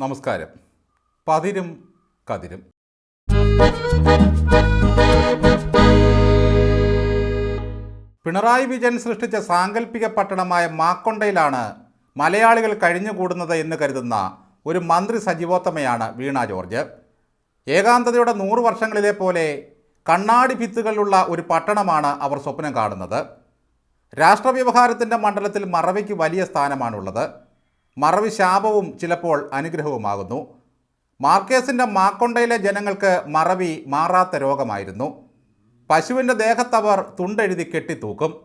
നമസ്കാരം. പതിരും കതിരും. പിണറായി വിജയൻ സൃഷ്ടിച്ച സാങ്കല്പിക പട്ടണമായ മാക്കൊണ്ടയിലാണ് മലയാളികൾ കഴിഞ്ഞുകൂടുന്നത് എന്ന് കരുതുന്ന ഒരു മന്ത്രി സജീവോത്തമയാണ് വീണ ജോർജ്. ഏകാന്തതയുടെ നൂറ് വർഷങ്ങളിലെ പോലെ കണ്ണാടി ഭിത്തുകളിലുള്ള ഒരു പട്ടണമാണ് അവർ സ്വപ്നം കാണുന്നത്. രാഷ്ട്രവ്യവഹാരത്തിന്റെ മണ്ഡലത്തിൽ മറവിക്ക് വലിയ സ്ഥാനമാണുള്ളത്. മറവി ശാപവും ചിലപ്പോൾ അനുഗ്രഹവുമാകുന്നു. മാർക്കേസിന്റെ മാക്കൊണ്ടയിലെ ജനങ്ങൾക്ക് മറവി മാറാത്ത രോഗമായിരുന്നു. പശുവിന്റെ ദേഹത്തവർ തുണ്ടെഴുതി കെട്ടിത്തൂക്കും.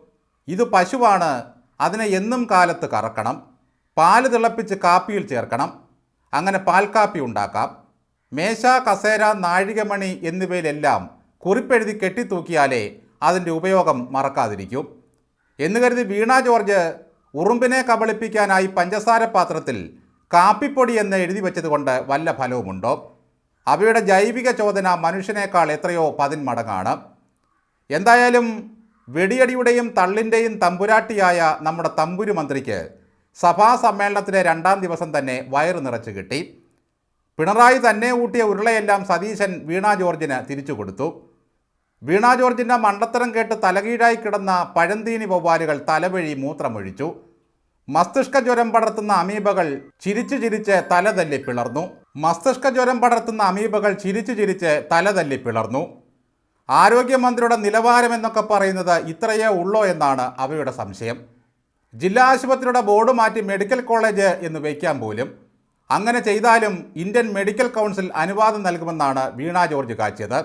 ഇത് പശുവാണ് അതിനെ എന്നും കാലത്ത് കറക്കണം. പാൽ തിളപ്പിച്ച് കാപ്പിയിൽ ചേർക്കണം. അങ്ങനെ പാൽക്കാപ്പി ഉണ്ടാക്കാം. മേശ കസേര നാഴികമണി എന്നിവയിലെല്ലാം കുറിപ്പെഴുതി കെട്ടിത്തൂക്കിയാലേ അതിന്റെ ഉപയോഗം മറക്കാതിരിക്കും. എന്ന് കരുതി വീണ ജോർജ് ഉറുമ്പിനെ കബളിപ്പിക്കാനായി പഞ്ചസാര പാത്രത്തിൽ കാപ്പിപ്പൊടി എന്ന് എഴുതി വെച്ചതുകൊണ്ട് വല്ല ഫലവുമുണ്ടോ? അവയുടെ ജൈവിക ചോദന മനുഷ്യനേക്കാൾ എത്രയോ പതിന്മടങ്ങാണ്. എന്തായാലും വെടിയടിയുടെയും തള്ളിന്റെയും തമ്പുരാട്ടിയായ നമ്മുടെ തമ്പുരു മന്ത്രിക്ക് സഭാ സമ്മേളനത്തിലെ രണ്ടാം ദിവസം തന്നെ വയറ് നിറച്ച് കിട്ടി. പിണറായി തന്നെ ഊട്ടിയ ഉരുളയെല്ലാം സതീശൻ വീണാ ജോർജിന് തിരിച്ചു കൊടുത്തു. വീണാ ജോർജിന്റെ മണ്ടത്തരം കേട്ട് തലകീഴായി കിടന്ന പഴന്തീനി വവ്വാലുകൾ തലവഴി മൂത്രമൊഴിച്ചു. മസ്തിഷ്ക ജ്വരം പടർത്തുന്ന അമീബകൾ ചിരിച്ചു ചിരിച്ച് തലതല്ലി പിളർന്നു. മസ്തിഷ്ക ജ്വരം പടർത്തുന്ന അമീബകൾ ചിരിച്ചു ചിരിച്ച് തലതല്ലി പിളർന്നു. ആരോഗ്യമന്ത്രിയുടെ നിലവാരം എന്നൊക്കെ പറയുന്നത് ഇത്രയേ ഉള്ളോ എന്നാണ് അവയുടെ സംശയം. ജില്ലാ ആശുപത്രിയുടെ ബോർഡ് മാറ്റി മെഡിക്കൽ കോളേജ് എന്ന് വയ്ക്കാൻ പോലും. അങ്ങനെ ചെയ്താലും ഇന്ത്യൻ മെഡിക്കൽ കൗൺസിൽ അനുവാദം നൽകുമെന്നാണ് വീണ ജോർജ് കാച്ചിയത്.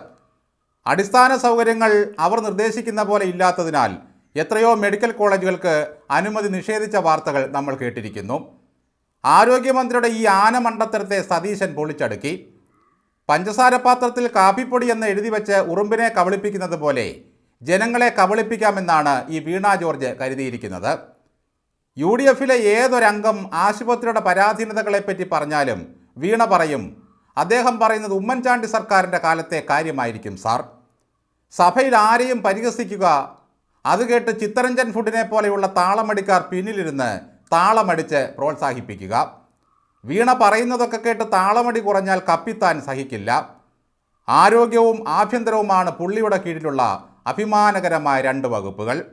അടിസ്ഥാന സൗകര്യങ്ങൾ അവർ നിർദ്ദേശിക്കുന്ന പോലെ ഇല്ലാത്തതിനാൽ എത്രയോ മെഡിക്കൽ കോളേജുകൾക്ക് അനുമതി നിഷേധിച്ച വാർത്തകൾ നമ്മൾ കേട്ടിരിക്കുന്നു. ആരോഗ്യമന്ത്രിയുടെ ഈ ആനമണ്ടത്തരത്തെ സതീശൻ പൊളിച്ചടുക്കി. പഞ്ചസാര പാത്രത്തിൽ കാപ്പിപ്പൊടി എന്ന് എഴുതി വെച്ച് ഉറുമ്പിനെ കബളിപ്പിക്കുന്നത് പോലെ ജനങ്ങളെ കബളിപ്പിക്കാമെന്നാണ് ഈ വീണ ജോർജ് കരുതിയിരിക്കുന്നത്. യു ഡി എഫിലെ ഏതൊരംഗം ആശുപത്രിയുടെ പരാധീനതകളെപ്പറ്റി പറഞ്ഞാലും വീണ പറയും അദ്ദേഹം പറയുന്നത് ഉമ്മൻചാണ്ടി സർക്കാരിന്റെ കാലത്തെ കാര്യമായിരിക്കും സാർ. സഭയിൽ ആരെയും പരിഹസിക്കുക അത് കേട്ട് ചിത്തരഞ്ജൻ ഫുഡിനെ പോലെയുള്ള താളമടിക്കാർ പിന്നിലിരുന്ന് താളമടിച്ച് പ്രോത്സാഹിപ്പിക്കുക. വീണ പറയുന്നതൊക്കെ കേട്ട് താളമടി കുറഞ്ഞാൽ കപ്പിത്താൻ സഹിക്കില്ല. ആരോഗ്യവും ആഭ്യന്തരവുമാണ് പുള്ളിയുടെ കീഴിലുള്ള അഭിമാനകരമായ രണ്ട് വകുപ്പുകൾ.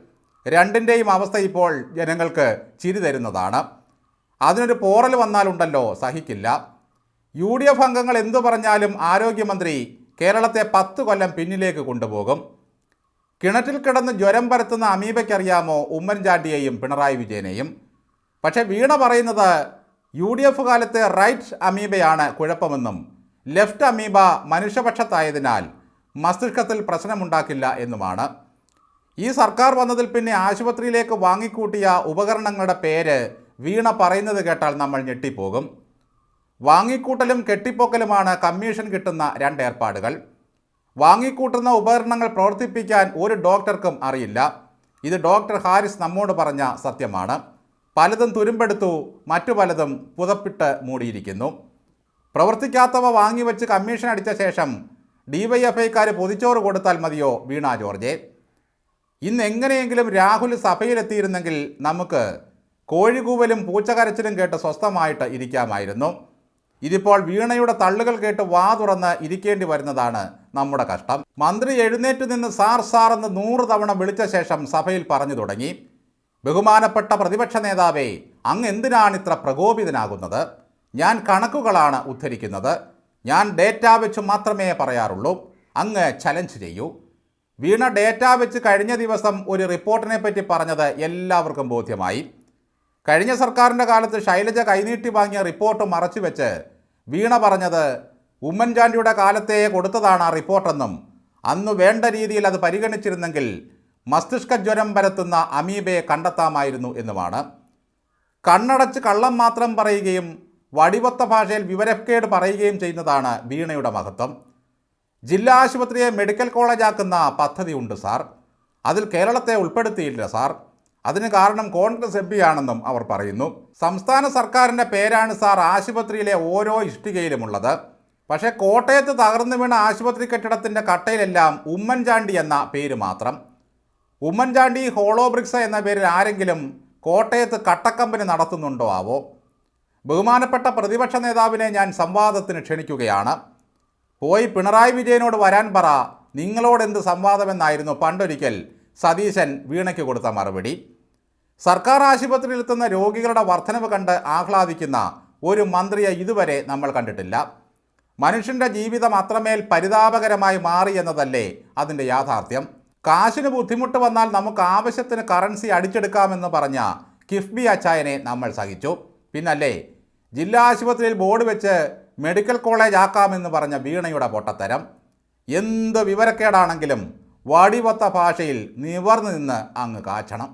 രണ്ടിന്റെയും അവസ്ഥ ഇപ്പോൾ ജനങ്ങൾക്ക് ചിരി തരുന്നതാണ്. അതിനൊരു പോറൽ വന്നാലുണ്ടല്ലോ സഹിക്കില്ല. യു ഡി എഫ് അംഗങ്ങൾ എന്തു പറഞ്ഞാലും ആരോഗ്യമന്ത്രി കേരളത്തെ പത്ത് കൊല്ലം പിന്നിലേക്ക് കൊണ്ടുപോകും. കിണറ്റിൽ കിടന്ന് ജ്വരം പരത്തുന്ന അമീബയ്ക്കറിയാമോ ഉമ്മൻചാണ്ടിയെയും പിണറായി വിജയനെയും? പക്ഷേ വീണ പറയുന്നത് യു ഡി എഫ് കാലത്തെ റൈറ്റ് അമീബയാണ് കുഴപ്പമെന്നും ലെഫ്റ്റ് അമീബ മനുഷ്യപക്ഷത്തായതിനാൽ മസ്തിഷ്കത്തിൽ പ്രശ്നമുണ്ടാക്കില്ല എന്നുമാണ്. ഈ സർക്കാർ വന്നതിൽ പിന്നെ ആശുപത്രിയിലേക്ക് വാങ്ങിക്കൂട്ടിയ ഉപകരണങ്ങളുടെ പേര് വീണ പറയുന്നത് കേട്ടാൽ നമ്മൾ ഞെട്ടിപ്പോകും. വാങ്ങിക്കൂട്ടലും കെട്ടിപ്പോക്കലുമാണ് കമ്മീഷൻ കിട്ടുന്ന രണ്ട് ഏർപ്പാടുകൾ. വാങ്ങിക്കൂട്ടുന്ന ഉപകരണങ്ങൾ പ്രവർത്തിപ്പിക്കാൻ ഒരു ഡോക്ടർക്കും അറിയില്ല. ഇത് ഡോക്ടർ ഹാരിസ് നമ്മോട് പറഞ്ഞ സത്യമാണ്. പലതും തുരുമ്പെടുത്തു മറ്റു പലതും പുതപ്പിട്ട് മൂടിയിരിക്കുന്നു. പ്രവർത്തിക്കാത്തവ വാങ്ങിവെച്ച് കമ്മീഷൻ അടിച്ച ശേഷം ഡിവൈഎഫ്ഐക്കാർ പൊതിച്ചോറ് കൊടുത്താൽ മതിയോ വീണ ജോർജെ? ഇന്ന് എങ്ങനെയെങ്കിലും രാഹുൽ സഭയിലെത്തിയിരുന്നെങ്കിൽ നമുക്ക് കോഴികൂവലും പൂച്ചകരച്ചിലും കേട്ട് സ്വസ്ഥമായിട്ട് ഇരിക്കാമായിരുന്നു. ഇതിപ്പോൾ വീണയുടെ തള്ളുകൾ കേട്ട് വാ തുറന്ന് ഇരിക്കേണ്ടി വരുന്നതാണ് നമ്മുടെ കഷ്ടം. മന്ത്രി എഴുന്നേറ്റ് നിന്ന് സാർ സാർ എന്ന് നൂറ് തവണ വിളിച്ച ശേഷം സഭയിൽ പറഞ്ഞു തുടങ്ങി. ബഹുമാനപ്പെട്ട പ്രതിപക്ഷ നേതാവേ അങ്ങ് എന്തിനാണ് ഇത്ര പ്രകോപിതനാകുന്നത്? ഞാൻ കണക്കുകളാണ് ഉദ്ധരിക്കുന്നത്. ഞാൻ ഡേറ്റ വെച്ച് മാത്രമേ പറയാറുള്ളൂ. അങ്ങ് ചലഞ്ച് ചെയ്യൂ. വീണ ഡേറ്റ വെച്ച് കഴിഞ്ഞ ദിവസം ഒരു റിപ്പോർട്ടിനെ പറ്റി പറഞ്ഞത് എല്ലാവർക്കും ബോധ്യമായി. കഴിഞ്ഞ സർക്കാരിന്റെ കാലത്ത് ശൈലജ കൈനീട്ടി വാങ്ങിയ റിപ്പോർട്ട് മറച്ചു വെച്ച് വീണ പറഞ്ഞത് ഉമ്മൻചാണ്ടിയുടെ കാലത്തെ കൊടുത്തതാണ് ആ റിപ്പോർട്ടെന്നും അന്ന് വേണ്ട രീതിയിൽ അത് പരിഗണിച്ചിരുന്നെങ്കിൽ മസ്തിഷ്ക ജ്വരം പരത്തുന്ന അമീബയെ കണ്ടെത്താമായിരുന്നു എന്നുമാണ്. കണ്ണടച്ച് കള്ളം മാത്രം പറയുകയും വടിവത്ത ഭാഷയിൽ വിവരക്കേട് പറയുകയും ചെയ്യുന്നതാണ് വീണയുടെ മഹത്വം. ജില്ലാ ആശുപത്രിയെ മെഡിക്കൽ കോളേജാക്കുന്ന പദ്ധതിയുണ്ട് സാർ. അതിൽ കേരളത്തെ ഉൾപ്പെടുത്തിയില്ല സാർ. അതിന് കാരണം കോൺഗ്രസ് എം ആണെന്നും അവർ പറയുന്നു. സംസ്ഥാന സർക്കാരിന്റെ പേരാണ് സാർ ആശുപത്രിയിലെ ഓരോ ഇഷ്ടികയിലുമുള്ളത്. പക്ഷേ കോട്ടയത്ത് തകർന്നു വീണ ആശുപത്രി കെട്ടിടത്തിന്റെ കട്ടയിലെല്ലാം ഉമ്മൻചാണ്ടി എന്ന പേര് മാത്രം. ഉമ്മൻചാണ്ടി ഹോളോബ്രിക്സ എന്ന പേരിൽ ആരെങ്കിലും കോട്ടയത്ത് കട്ടക്കമ്പനി നടത്തുന്നുണ്ടോ ആവോ? ബഹുമാനപ്പെട്ട പ്രതിപക്ഷ നേതാവിനെ ഞാൻ സംവാദത്തിന് ക്ഷണിക്കുകയാണ്. പോയി പിണറായി വിജയനോട് വരാൻ പറ. നിങ്ങളോട് നിങ്ങളോടെന്ത് സംവാദമെന്നായിരുന്നു പണ്ടൊരിക്കൽ സതീശൻ വീണയ്ക്ക് കൊടുത്ത മറുപടി. സർക്കാർ ആശുപത്രിയിലെത്തുന്ന രോഗികളുടെ വർധനവ് കണ്ട് ആഹ്ലാദിക്കുന്ന ഒരു മന്ത്രിയെ ഇതുവരെ നമ്മൾ കണ്ടിട്ടില്ല. മനുഷ്യന്റെ ജീവിതം അത്രമേൽ പരിതാപകരമായി മാറി എന്നതല്ലേ അതിന്റെ യാഥാർത്ഥ്യം? കാശിന് ബുദ്ധിമുട്ട് വന്നാൽ നമുക്ക് ആവശ്യത്തിന് കറൻസി അടിച്ചെടുക്കാമെന്ന് പറഞ്ഞ കിഫ്ബി അച്ചായനെ നമ്മൾ സഹിച്ചു. പിന്നല്ലേ ജില്ലാ ആശുപത്രിയിൽ ബോർഡ് വെച്ച് മെഡിക്കൽ കോളേജ് ആക്കാമെന്ന് പറഞ്ഞ വീണയുടെ പൊട്ടത്തരം. എന്ത് വിവരക്കേടാണെങ്കിലും വടിവത്ത ഭാഷയിൽ നിവർന്നു നിന്ന് അങ്ങ് കാച്ചണം.